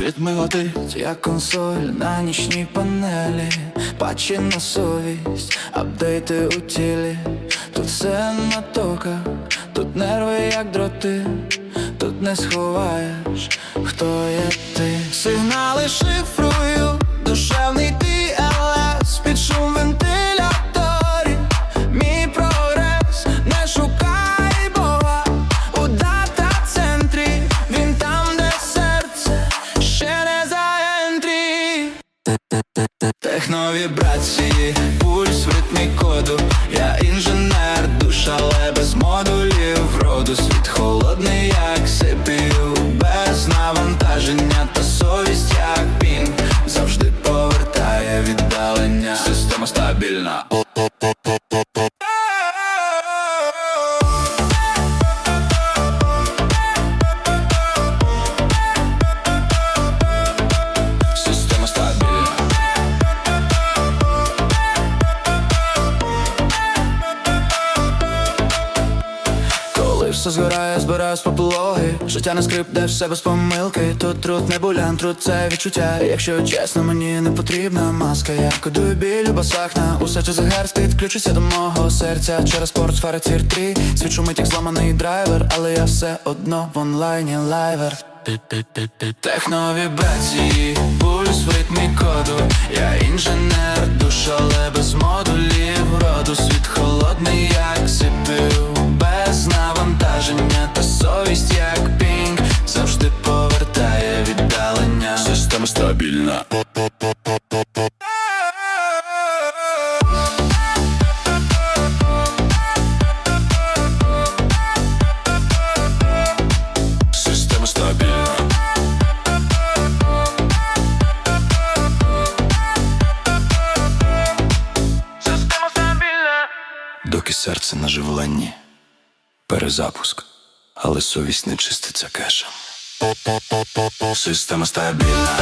Ритми годить, як консоль на нічній панелі, патчі на совість, апдейти у тілі. Тут все на токах, тут нерви як дроти, тут не сховаєш, хто є ти. Сигнали шифрую, Техновібрації, пульс в ритмі коду. Я інженер, душа, але без модулів роду. Світ холодний, все згорає, збираю з поплоги Життя не скрип, де все без помилки. Тут труд не булян, труд це відчуття. Якщо чесно, мені не потрібна маска. Я кодую біль у басах на усе чи загарст Підключуся до мого серця. Через спорт сфери тір 3 Свічу мить як зламаний драйвер, але я все одно в онлайні лайвер. Техновібрації, пульс в ритмі коду. Я інженер, душа, але без модулів роду. Світ холодний, стабільна Система стабільна. Система стабільна. Доки серце на живленні. Перезапуск. Але совість не чиститься кешем. Система стабільна